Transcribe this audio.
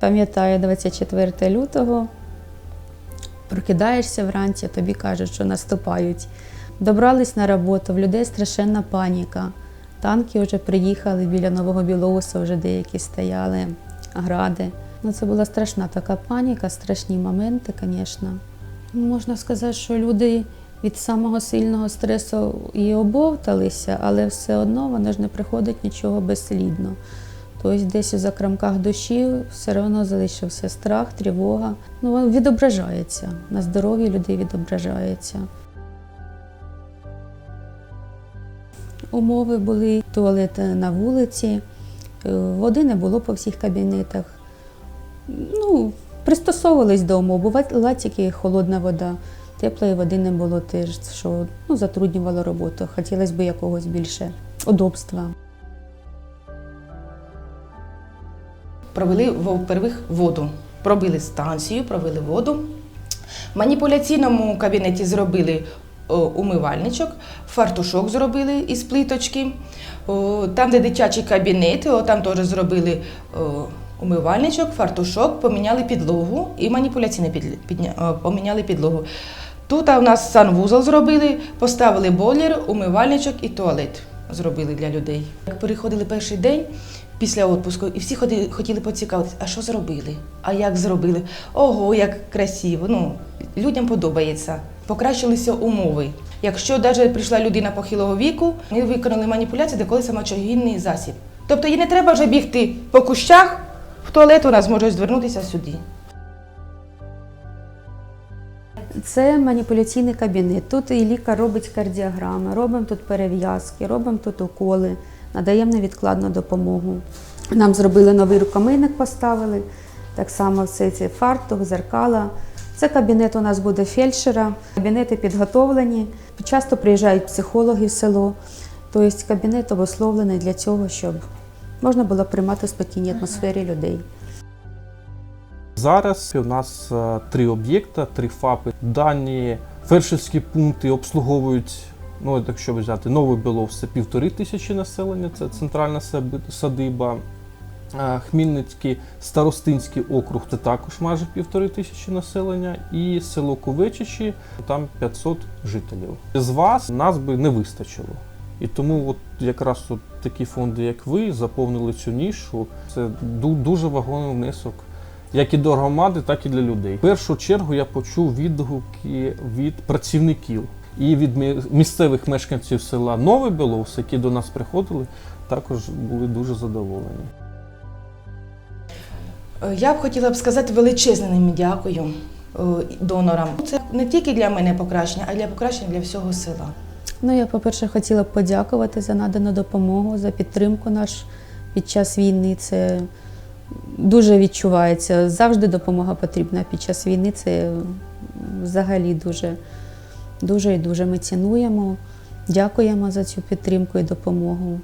Пам'ятаю 24 лютого, прокидаєшся вранці, тобі кажуть, що наступають. Добрались на роботу, в людей страшенна паніка. Танки вже приїхали біля Нового Білоуса, вже деякі стояли, гради. Ну, це була страшна така паніка, страшні моменти, звісно. Ну, Можна сказати, що люди від самого сильного стресу і обовталися, але все одно воно ж не приходить нічого безслідно. Тобто десь у закрамках душі все одно залишився страх, тривога. Ну, відображається. На здоров'ї людей відображається. Умови були туалет на вулиці, е, води не було по всіх кабінетах. Ну, пристосовувались до умов. Бувала тільки холодна вода, теплої води не було теж, що ну, затруднювало роботу. Хотілося б якогось більше удобства. Провели во-первых, воду. Пробили станцію, провели воду. В маніпуляційному кабінеті зробили о, умивальничок, фартушок зробили із плиточки. Там, де дитячий кабінет, там теж зробили о, умивальничок, фартушок, поміняли підлогу і маніпуляційне підл- підня- о, поміняли підлогу. Тут у нас санвузол зробили, поставили бойлер, умивальничок і туалет зробили для людей. Переходили перший день після відпуску, і всі хотіли поцікавитися, а що зробили? А як зробили? Ого, як красиво. Ну, людям подобається. Покращилися умови. Якщо навіть прийшла людина похилого віку, ми виконали маніпуляцію, де коли самочогінний засіб. Тобто їй не треба вже бігти по кущах, в туалет вона зможе звернутися сюди. Це маніпуляційний кабінет. Тут і лікар робить кардіограми, робимо тут перев'язки, робимо тут уколи, надаємо невідкладну допомогу. Нам зробили новий рукомийник, поставили. Так само все це фартух, зеркала. Це кабінет у нас буде фельдшера. Кабінети підготовлені. Часто приїжджають психологи в село. Тобто кабінет обусловлений для цього, щоб можна було приймати в спокійній атмосфері людей. Зараз у нас е, три об'єкти, три ФАПи. Дані фельдшерські пункти обслуговують. Ну, якщо взяти Новий Білов, це півтори тисячі населення, це центральна садиба. Е, Хмільницький старостинський округ це також майже півтори тисячі населення, і село Ковечичі там 500 жителів. З вас нас би не вистачило. І тому от якраз от такі фонди, як ви, заповнили цю нішу. Це дуже вагомий внесок як і до громади, так і для людей. В першу чергу я почув відгуки від працівників і від місцевих мешканців села Новий Білоус, які до нас приходили, також були дуже задоволені. Е, Я б хотіла б сказати величезне їм дякую е, донорам. Це не тільки для мене покращення, а й для покращення для всього села. Ну, я, по-перше, хотіла б подякувати за надану допомогу, за підтримку наш під час війни. Це дуже відчувається. Завжди допомога потрібна під час війни. Це взагалі дуже, дуже і дуже ми цінуємо. Дякуємо за цю підтримку і допомогу.